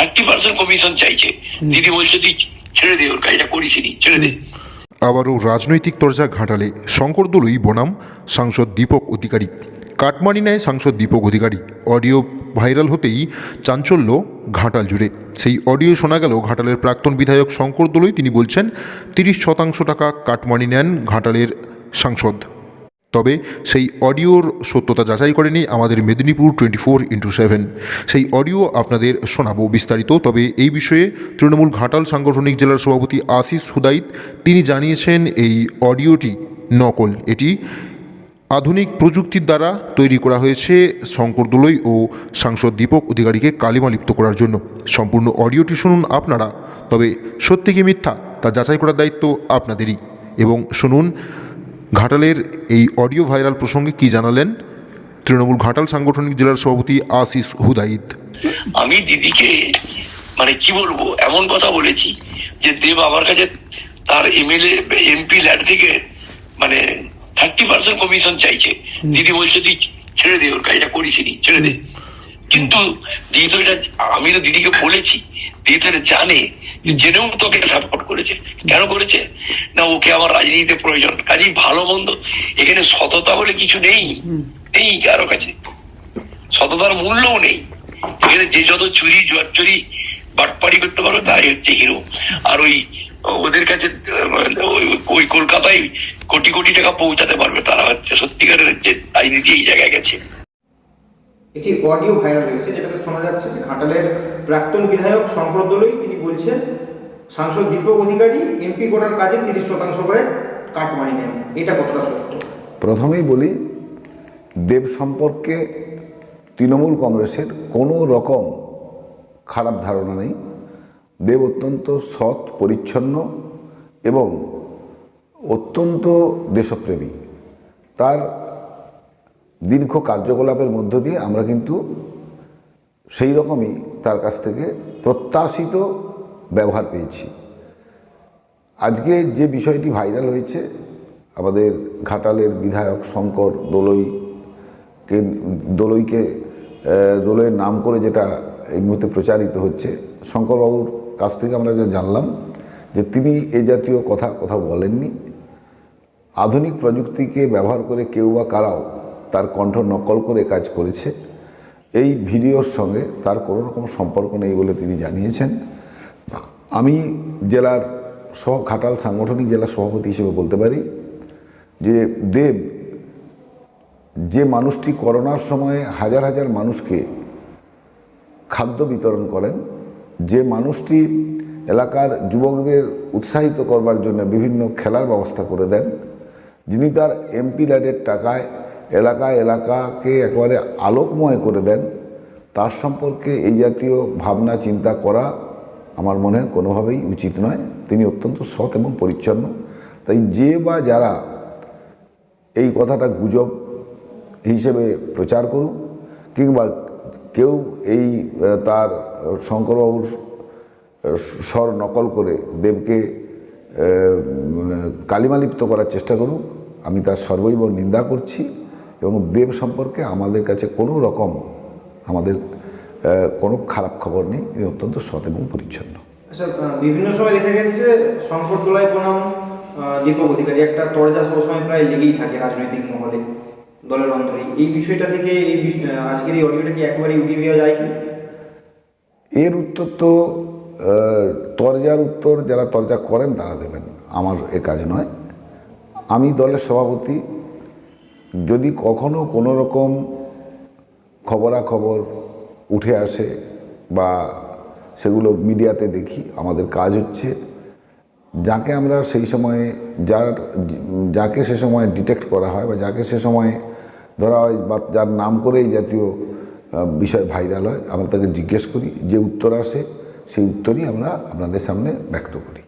Thirty percent commission চাইছে। দিদি বলছে তুই ছেড়ে দে ওর কাজটা করিসনি ছেড়ে দে। আবারও রাজনৈতিক তরজা ঘাটালে শঙ্করদলুই বনাম সাংসদ দীপক অধিকারী। কাটমানি নেয় সাংসদ দীপক অধিকারী। অডিও ভাইরাল হতেই চাঞ্চল্য ঘাটাল জুড়ে। সেই অডিও শোনা গেল ঘাটালের প্রাক্তন বিধায়ক শঙ্কর দলুই। তিনি বলছেন তিরিশ শতাংশ টাকা কাটমানি নেন ঘাটালের সাংসদ। তবে সেই অডিওর সত্যতা যাচাই করেনি আমাদের Medinipur twenty four into seven সেই অডিও আপনাদের শোনাবো বিস্তারিত, তবে এই বিষয়ে তৃণমূল ঘাটাল সাংগঠনিক জেলার সভাপতি আশিস হুদাইত, তিনি জানিয়েছেন এই অডিওটি নকল। এটি আধুনিক প্রযুক্তির দ্বারা তৈরি করা হয়েছে শঙ্কর দোলই ও সাংসদ দীপক অধিকারীকে কালিমালিপ্ত করার জন্য। সম্পূর্ণ অডিওটি শুনুন আপনারা, তবে সত্যি কি মিথ্যা তা যাচাই করার দায়িত্ব আপনাদেরই। এবং শুনুন ঘাটালের এই অডিও ভাইরাল প্রসঙ্গে কি জানালেন তৃণমূল ঘাটাল সাংগঠনিক জেলার সভাপতি আশিস হুদাইদ? আমি দিদিকে মানে কি বলব এমন কথা বলেছি যে দেব আমার কাছে তার এমএলএ এমপি ল্যাড থেকে মানে থার্টি পার্সেন্ট কমিশন চাইছে। দিদি বলছে তুই ছেড়ে দে ওর কাজটা করিসনি ছেড়ে দে। কিন্তু দিদি তো এটা আমি তো দিদিকে বলেছি দিদি তো এটা জানে। জেনেও তোকে সাপোর্ট করেছে। কেন করেছে? না ওকে আমার রাজনীতিতে প্রয়োজন। কাজেই ভালো মন্দ। এখানে সততা বলে কিছু নেই। নেই কারও কাছে। সততার মূল্যও নেই। এখানে যে যত চুরি চুরি বাটপাড়ি করতে পারবে তাই হচ্ছে হিরো আর ওই ওদের কাছে ওই- ওই কলকাতায় কোটি কোটি টাকা পৌঁছাতে পারবে। তারা হচ্ছে সত্যিকারের যে রাজনীতি এই জায়গায় গেছে। একটি অডিও ভাইরাল হয়েছে, যেটাতে শোনা যাচ্ছে যে ঘাটালের প্রাক্তন বিধায়ক শঙ্কর দলই তিনি বলছেন, সাংসদ দীপক অধিকারী, এমপি করার কাজে তিরিশ শতাংশ করে কাটমানি নেন। এটা কতটা সত্য? প্রথমেই বলি, দেব সম্পর্কে তৃণমূল কংগ্রেসের কোনো রকম খারাপ ধারণা নেই। দেব অত্যন্ত সৎ, পরিচ্ছন্ন এবং অত্যন্ত দেশপ্রেমী। তার দীর্ঘ কার্যকলাপের মধ্য দিয়ে আমরা কিন্তু সেই রকমই তার কাছ থেকে প্রত্যাশিত ব্যবহার পেয়েছি। আজকে যে বিষয়টি ভাইরাল হয়েছে, আমাদের ঘাটালের বিধায়ক শঙ্কর দোলইকে দোলইকে দোলইয়ের নাম করে যেটা এই মুহূর্তে প্রচারিত হচ্ছে, শঙ্করবাবুর কাছ থেকে আমরা যা জানলাম যে তিনি এ জাতীয় কথা কোথাও বলেননি। আধুনিক প্রযুক্তিকে ব্যবহার করে কেউ বা কারাও তার কণ্ঠ নকল করে কাজ করেছে। এই ভিডিওর সঙ্গে তার কোনো রকম সম্পর্ক নেই বলে তিনি জানিয়েছেন। আমি জেলার সব ঘাটাল সাংগঠনিক জেলা সভাপতি হিসেবে বলতে পারি যে দেব, যে মানুষটি করোনার সময়ে হাজার হাজার মানুষকে খাদ্য বিতরণ করেন, যে মানুষটি এলাকার যুবকদের উৎসাহিত করবার জন্য বিভিন্ন খেলার ব্যবস্থা করে দেন, যিনি তার এমপি ল্যাডের টাকায় এলাকা এলাকাকে একেবারে আলোকময় করে দেন। তার সম্পর্কে এই জাতীয় ভাবনা, চিন্তা করা আমার মনে হয় কোনোভাবেই উচিত নয়। তিনি অত্যন্ত সৎ এবং পরিচ্ছন্ন। তাই যে বা যারা এই কথাটা গুজব হিসেবে প্রচার করুক কিংবা কেউ এই তার শঙ্করবাবুর স্বর নকল করে দেবকে কালিমালিপ্ত করার চেষ্টা করুক, আমি তার সর্বৈব নিন্দা করছি। এবং দেব সম্পর্কে আমাদের কাছে কোনো রকম আমাদের কোনো খারাপ খবর নেই। তিনি অত্যন্ত সৎ এবং পরিচ্ছন্ন। আচ্ছা বিভিন্ন সময় দেখা গেছে যে শঙ্কর দোলাই বনাম দীপক অধিকারী। একটা তরজা সবসময় প্রায় লেগেই থাকে রাজনৈতিক মহলে দলের অন্তরে এই বিষয়টা থেকে এই আজকের এই অডিওটা কি একেবারে উঠিয়ে দেওয়া যায় কি? এর উত্তর তো তরজার উত্তর যারা তরজা করেন তারা দেবেন। আমার এ কাজ নয়। আমি দলের সভাপতি যদি কখনো কোনো রকম খবরাখবর উঠে আসে বা সেগুলো মিডিয়াতে দেখি, আমাদের কাজ হচ্ছে যাকে আমরা সেই সময়ে যার যাকে সে সময় ডিটেক্ট করা হয় বা যাকে সে সময়ে ধরা হয় বা যার নাম করে এই জাতীয় বিষয় ভাইরাল হয়, আমরা তাকে জিজ্ঞেস করি, যে উত্তর আসে সেই উত্তরই আমরা আপনাদের সামনে ব্যক্ত করি।